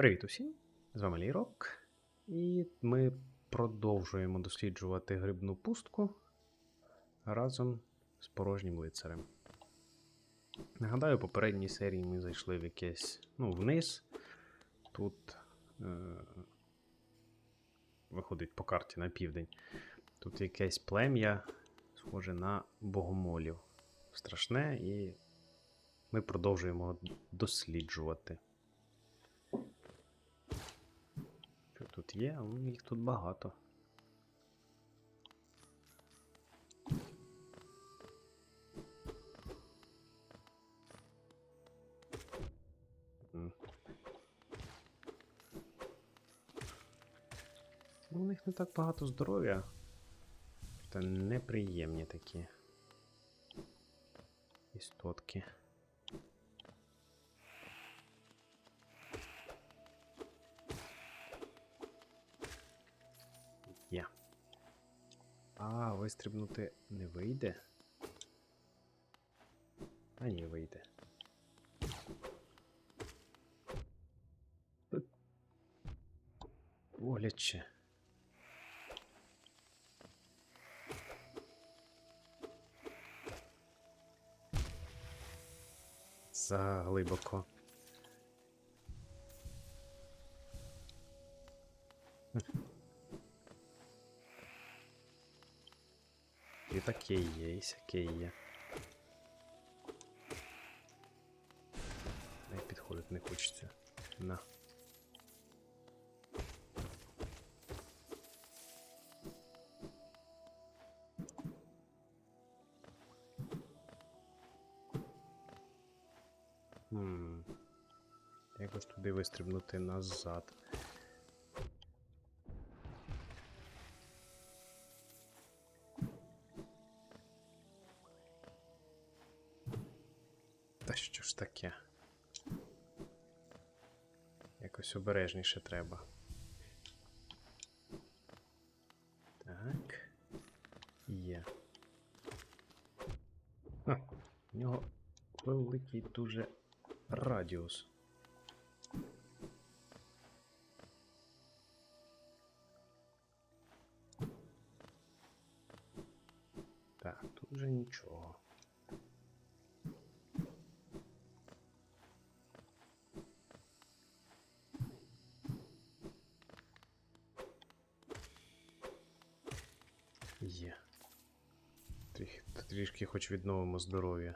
Привіт усім! З вами Лірок. І ми продовжуємо досліджувати грибну пустку разом з порожнім лицарем. Нагадаю, в попередній серії ми зайшли в якесь, ну, вниз. Тут е- виходить по карті на південь. Тут якесь плем'я, схоже на богомолів. Страшне, і ми продовжуємо досліджувати. Є? Ну, Їх тут багато. Ну, у них не так багато здоров'я. Та неприємні такі істотки. Є. А, вистрибнути не вийде. А ні, вийде. Боляче. Заглибоко. Таке є, і сяке є. Не підходить, не хочеться. На. Хм. Якось туди вистрибнути назад. Обережніше треба. Так. Є. Ха, у нього великий дуже радіус. Так, тут вже нічого. Трішки хоч відновимо здоров'я.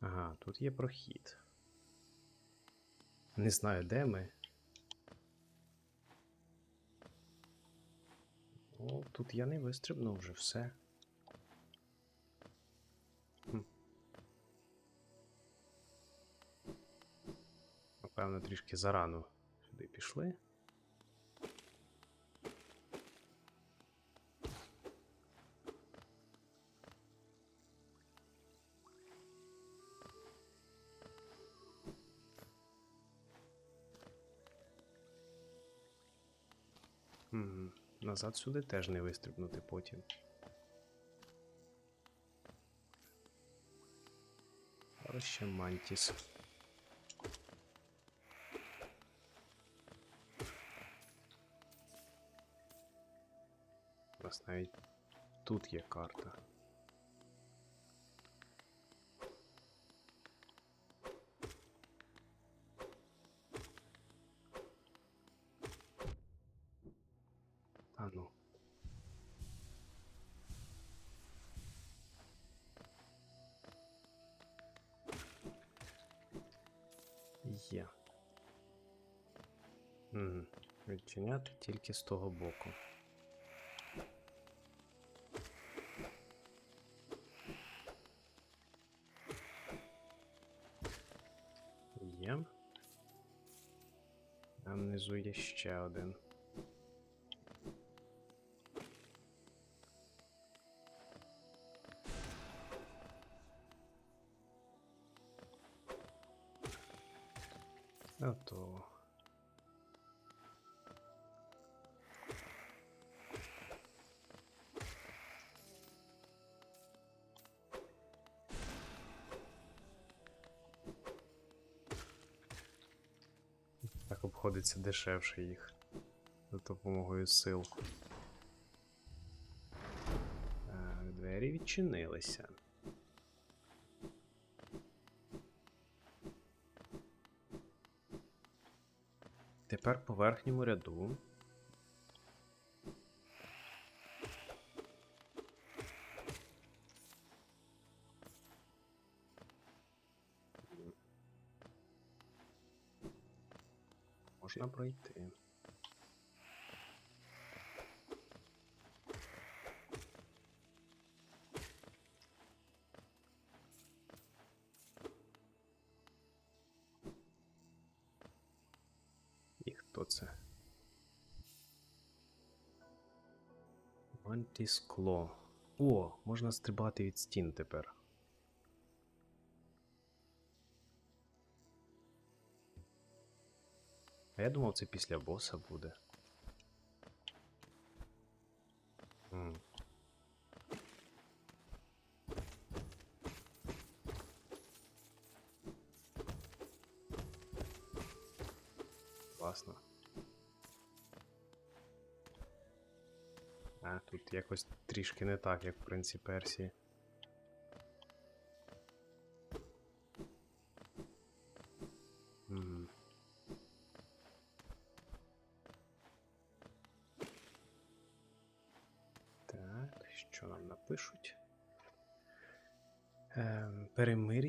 Ага, тут є прохід. Не знаю, де ми. О, тут я не вистрибнув вже все. Хм. Напевно, трішки зарано сюди пішли. Мгм. Назад сюди теж не вистрибнути потім. Зараз ще мантіс. У нас навіть тут є карта. Тільки з того боку. Є. А внизу є ще один. Обходиться дешевше їх за допомогою сил. Так, двері відчинилися. Тепер по верхньому ряду. Можна пройти. І хто це? Антискло. О, можна стрибати від стін тепер. Я думав, це після боса буде. Класно. А, тут якось трішки не так, як в принці Персії.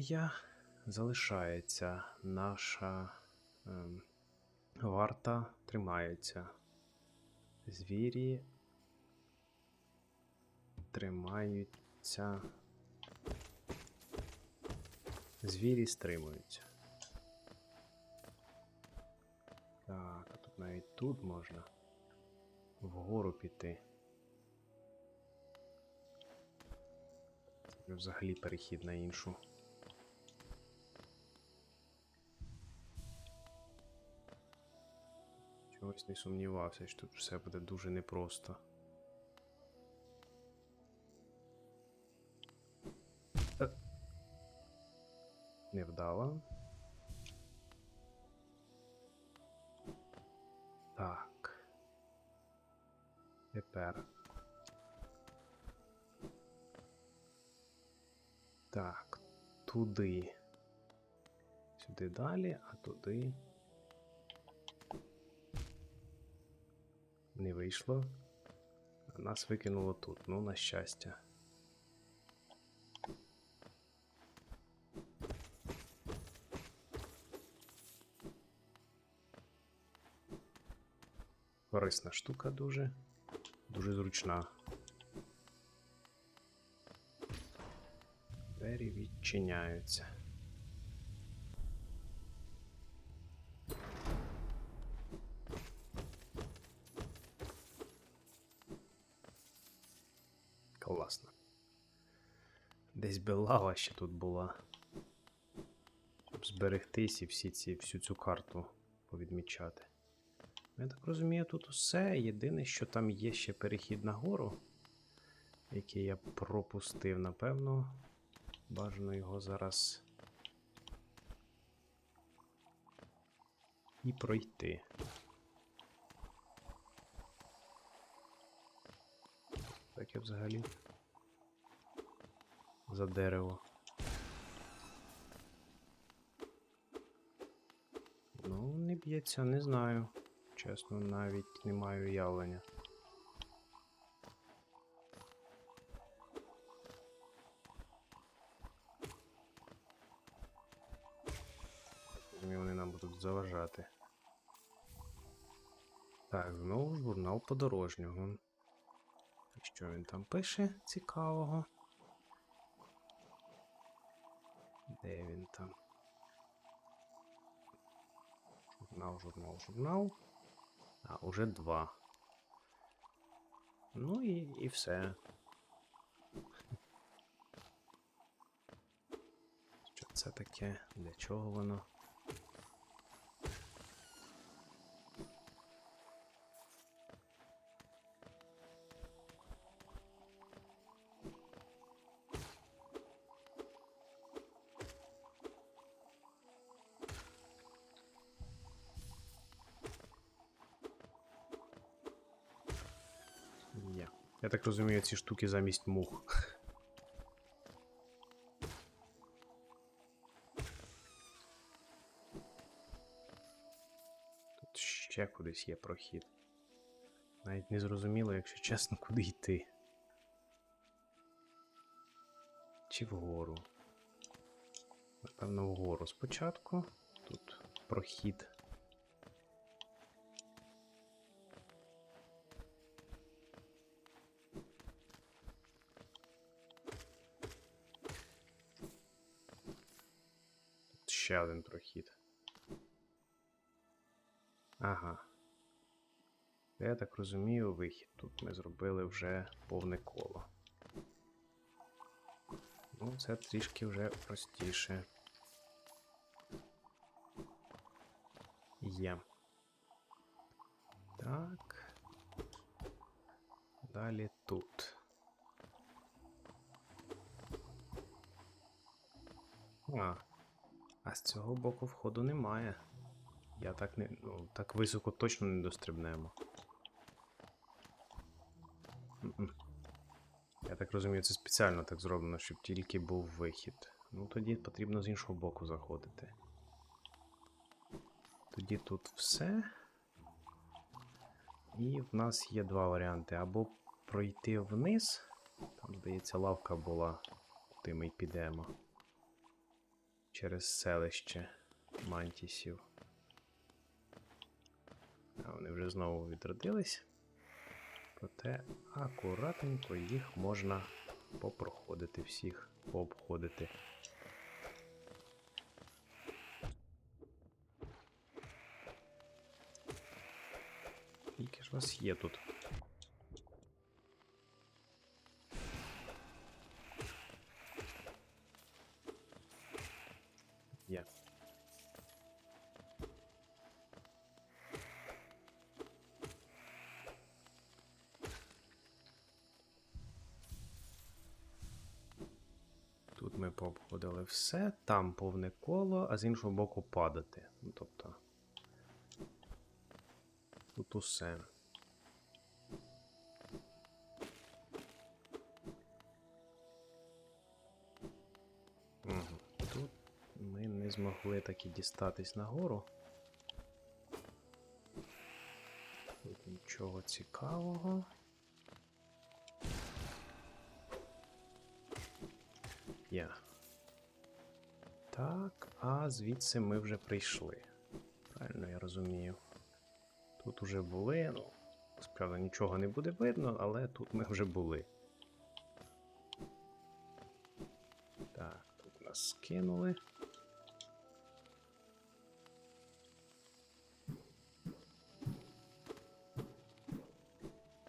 Перемир'я залишається. Наша ем, варта тримається. Звірі тримаються. Звірі стримуються. Так, а тут навіть тут можна вгору піти. Взагалі перехід на іншу. Чогось не сумнівався, що тут все буде дуже непросто. Е. Невдало. Так. Тепер. Так, туди. Сюди далі, а туди. Не вийшло. Нас викинуло тут, ну, на щастя. Корисна штука дуже. Дуже зручна. Двері відчиняються. Би лава ще тут була. Щоб зберегтись і всі ці, всю цю карту повідмічати. Я так розумію, тут усе. Єдине, що там є ще перехід на гору, який я пропустив, напевно. Бажано його зараз і пройти. Таке взагалі за дерево. Ну, не б'ється, не знаю. Чесно, навіть не маю уявлення. Вони нам будуть заважати. Так, знову журнал подорожнього. Що він там пише цікавого? Де він там? Журнал, журнал, журнал. А, уже два. Ну і, і все. Що це таке? Для чого воно? Я так розумію, ці штуки замість мух. Тут ще кудись є прохід. Навіть не зрозуміло, якщо чесно, куди йти. Чи вгору? Напевно, вгору спочатку. Тут прохід. Ще один прохід. Ага. Я так розумію, вихід. Тут ми зробили вже повне коло. Ну, це трішки вже простіше. Є. Так. Далі тут. А. А з цього боку входу немає. Я так не. Ну, так високо точно не дострибнемо. Я так розумію, це спеціально так зроблено, щоб тільки був вихід. Ну тоді потрібно з іншого боку заходити. Тоді тут все. І в нас є два варіанти. Або пройти вниз. Там, здається, лавка була, куди ми й підемо. Через селище мантісів. А вони вже знову відродились. Проте акуратненько їх можна попроходити всіх, пообходити. Скільки ж вас є тут? Все, там повне коло, а з іншого боку падати. Ну, тобто. Тут усе. Тут ми не змогли таки дістатись нагору. Тут нічого цікавого. Є. Так, а звідси ми вже прийшли. Правильно я розумію. Тут уже були, ну, справді нічого не буде видно, але тут ми вже були. Так, тут нас скинули.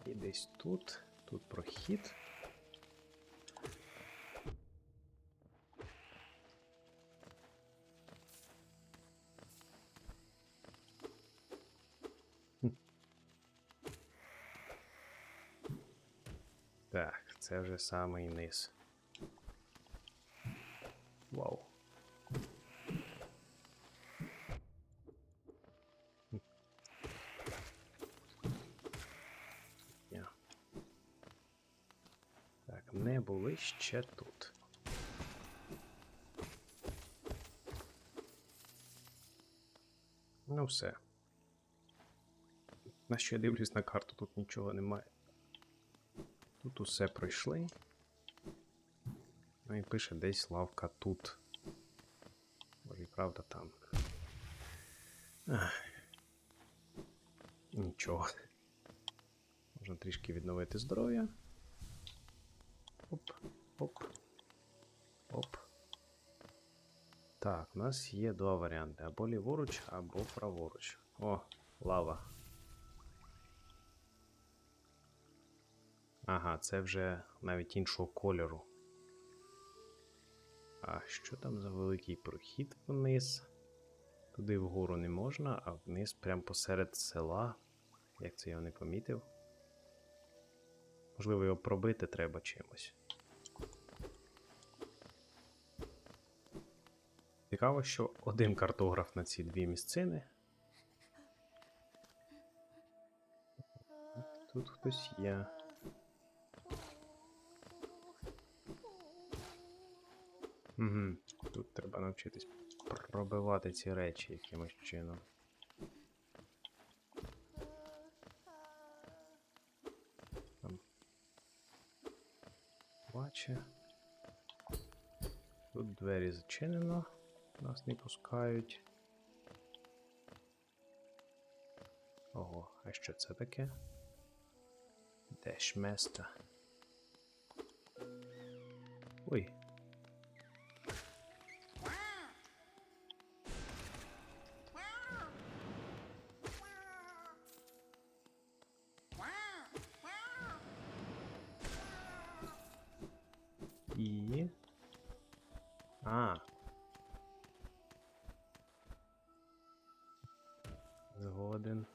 І десь тут, тут прохід. Це вже самий низ. Вау. Так, не були ще тут. Ну все. На що я дивлюсь на карту, тут нічого немає. Тут усе пройшли. Ну і пише десь лавка тут. Може правда там. Ах. Нічого. Можна трішки відновити здоров'я. Оп, оп. Оп. Так, у нас є два варіанти: або ліворуч, або праворуч. О, лава. Ага, це вже навіть іншого кольору. А що там за великий прохід вниз? Туди вгору не можна, а вниз прямо посеред села. Як це я не помітив? Можливо, його пробити треба чимось. Цікаво, що один картограф на ці дві місцини. Тут хтось є. Угу. Тут треба навчитись пробивати ці речі якимось чином. Там. Баче. Тут двері зачинено. Нас не пускають. Ого, а що це таке? Дешместа. Ой. Згоден.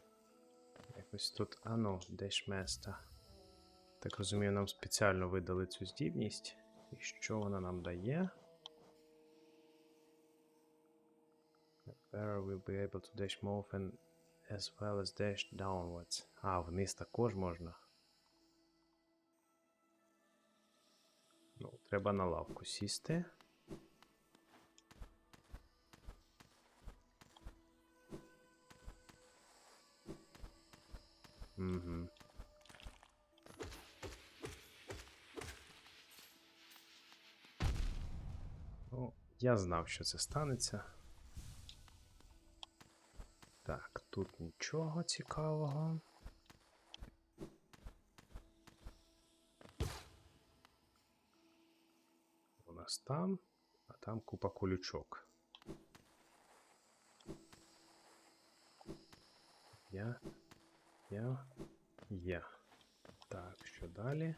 Якось тут. А ну, дешместа. Так розумію, нам спеціально видали цю здібність. І що вона нам дає? Bearer will be able to dash more often as well as dash downwards. А, вниз також можна. Ну, треба на лавку сісти. Я знав, що це станеться. Так, тут нічого цікавого. У нас там, а там купа колючок. Я. Я. Я. Так, що далі?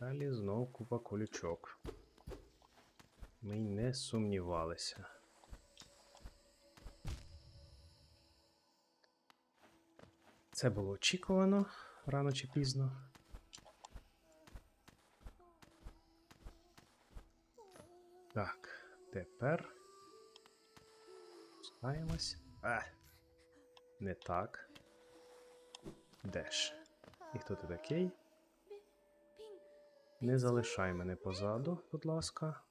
Далі знов купа колючок. Ми й не сумнівалися. Це було очікувано рано чи пізно. Так, тепер спускаємось. А, не так. Деш. І хто ти такий? Не залишай мене позаду, будь ласка.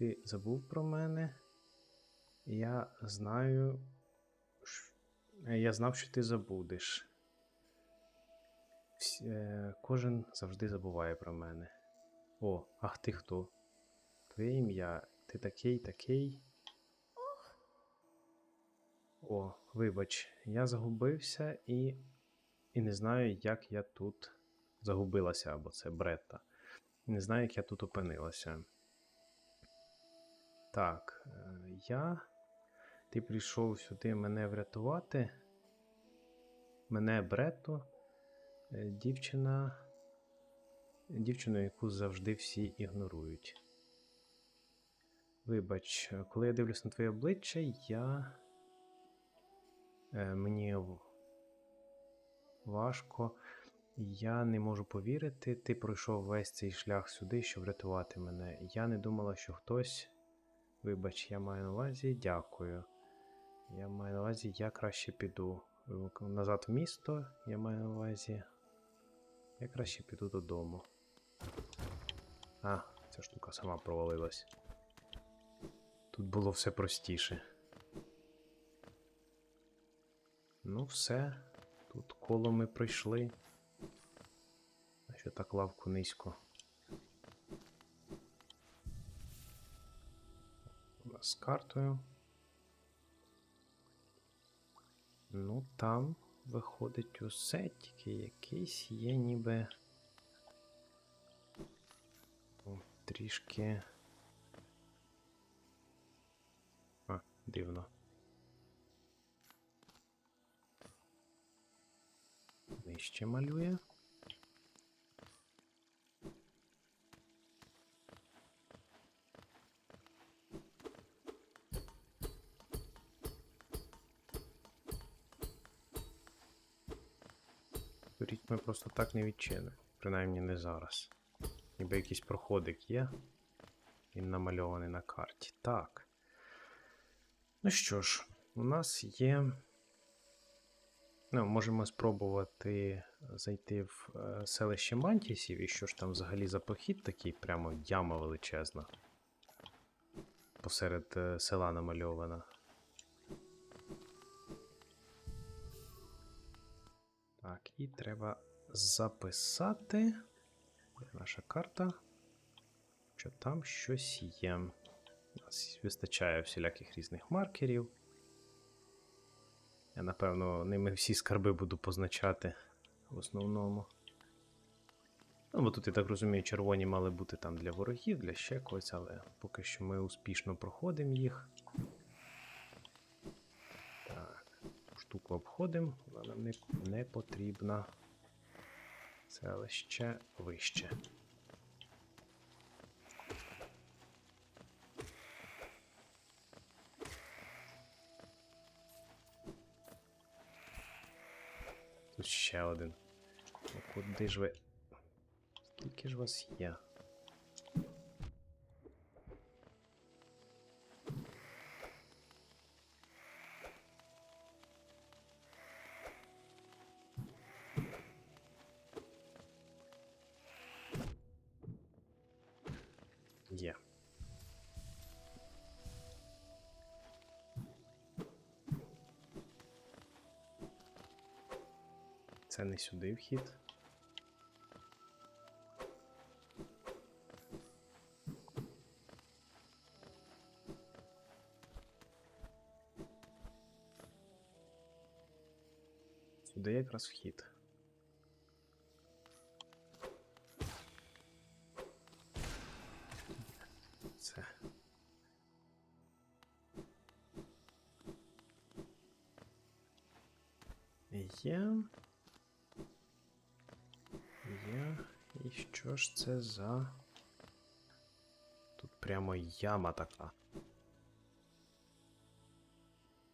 Ти забув про мене. Я знаю. Я знав, що ти забудеш. Е, Кожен завжди забуває про мене. О, ах ти хто? Твоє ім'я. Ти такий, такий. О, вибач, я загубився і. І не знаю, як я тут загубилася, або це Бретта. Не знаю, як я тут опинилася. Так, е, я. Ти прийшов сюди мене врятувати. Мене Бретту. е, Дівчина. Дівчину, яку завжди всі ігнорують. Вибач, е, коли я дивлюсь на твоє обличчя, я. Мені важко. Я не можу повірити. Ти пройшов весь цей шлях сюди, щоб врятувати мене. Я не думала, що хтось. Вибач, я маю на увазі, дякую. Я маю на увазі, я краще піду. Е, Назад в місто, я маю на увазі. Я краще піду додому. А, ця штука сама провалилась. Тут було все простіше. Ну, все. Тут коло ми пройшли. А що так лавку низько? З картою. Ну, там виходить усе, тільки якийсь є ніби. О, трішки. А, дивно. Нижче малює. Просто так не відчинимо. Принаймні не зараз. Ніби якийсь проходик є. Він намальований на карті. Так. Ну що ж, у нас є. Ну, можемо спробувати зайти в е, селище Мантісів. І що ж там взагалі за похід такий, прямо яма величезна. посеред е, села намальована. Так, і треба записати. Де наша карта? Що там щось є. У нас вистачає всіляких різних маркерів. Я, напевно, ними всі скарби буду позначати в основному. Ну, бо тут, я так розумію, червоні мали бути там для ворогів, для ще когось, але поки що ми успішно проходимо їх. Так, штуку обходимо, вона нам не, не потрібна. Це але ще вище. Тут ще один. Ну, Куди ж ви? Скільки ж вас є? Є. Це не сюди вхід. Сюди якраз вхід. Ж це за. Тут прямо яма така.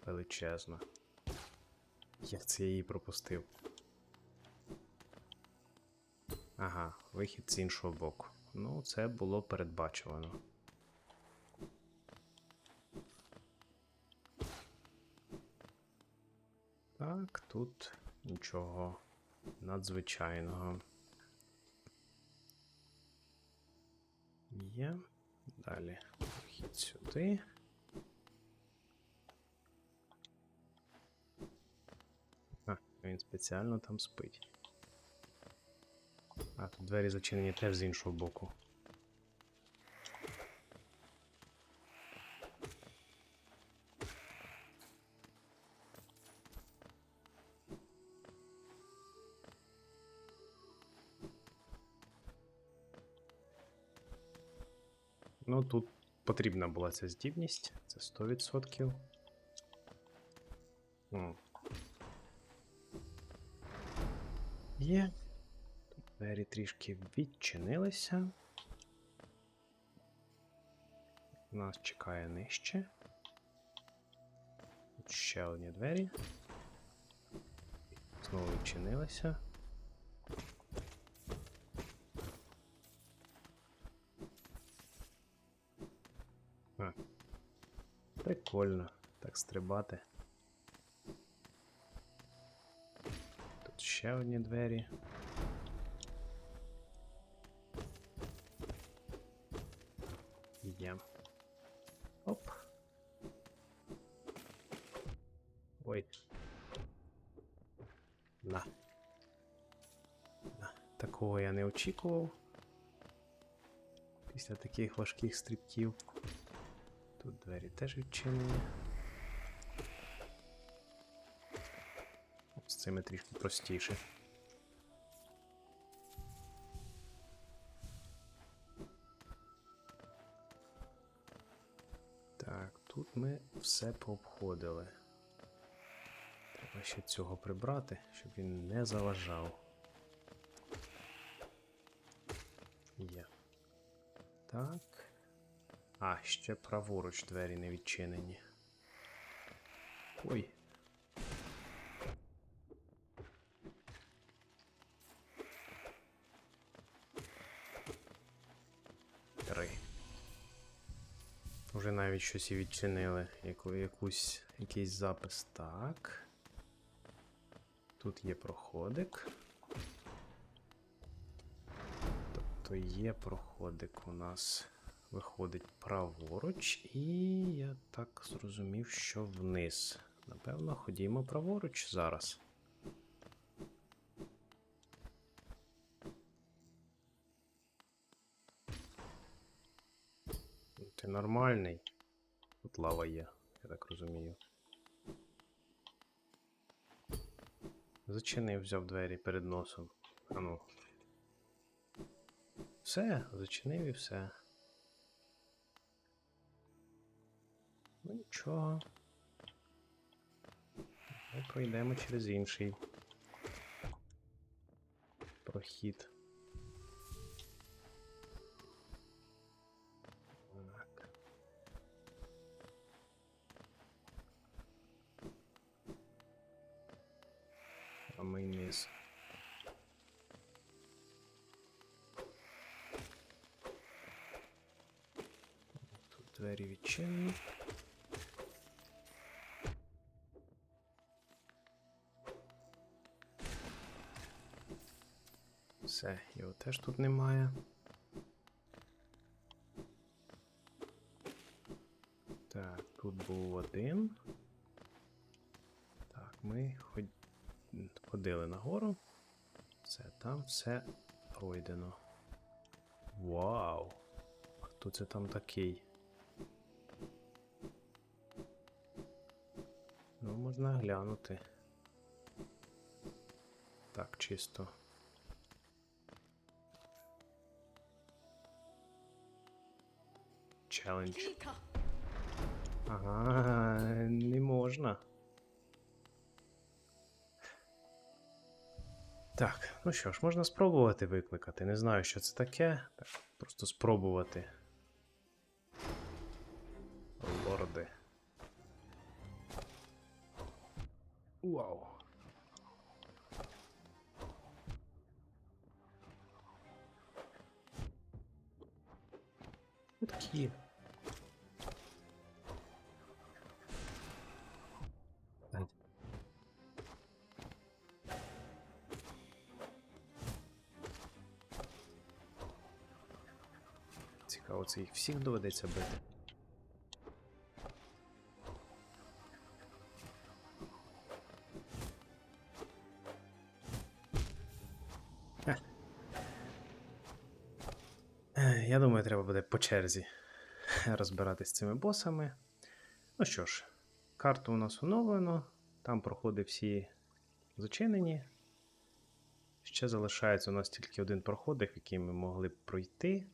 Величезна. Як це я її пропустив? Ага, вихід з іншого боку. Ну, це було передбачувано. Так, тут нічого надзвичайного. Є. Далі вхід сюди. А, він спеціально там спить. А, тут двері зачинені теж з іншого боку. Ну, тут потрібна була ця здібність, це 100%. М. Є. Двері трішки відчинилися. Нас чекає нижче. Ще одні двері. Знову відчинилися. Прикольно так стрибати. Тут ще одні двері. Є. Оп. Ой. На. На. Такого я не очікував. Після таких важких стрибків. Тут двері теж відчинені. З цими трішки простіше. Так, тут ми все пообходили. Треба ще цього прибрати, щоб він не заважав. Є. Так. А, ще праворуч двері не відчинені. Ой. Три. Уже навіть щось і відчинили. Яку, якусь, якийсь запис. Так. Тут є проходик. Тобто є проходик у нас виходить праворуч, і я так зрозумів, що вниз. Напевно, ходімо праворуч зараз. Ти нормальний. Тут лава є, я так розумію. Зачинив, взяв двері перед носом. А ну. Все, зачинив і все. Ну нічого. Ми пройдемо через інший прохід. Самий низ. Тут двері відчинені. Все, його теж тут немає. Так, тут був один. Так, ми ход... ходили нагору. Все, там все пройдено. Вау! Хто це там такий? Ну, можна глянути. Так, чисто. Челендж. Ага, не можна. Так, ну що ж, можна спробувати викликати. Не знаю, що це таке. Так, просто спробувати. Лорди. Вау. Такі. Цікаво, це їх всіх доведеться бити. Я думаю, треба буде по черзі розбиратись з цими босами. Ну що ж, карту у нас оновлено, там проходи всі зачинені. Ще залишається у нас тільки один проходик, який ми могли пройти.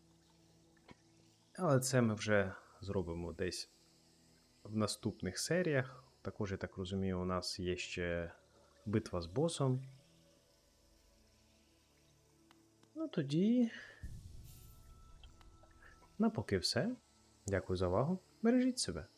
Але це ми вже зробимо десь в наступних серіях. Також, я так розумію, у нас є ще битва з босом. Ну тоді. На поки все. Дякую за увагу. Бережіть себе.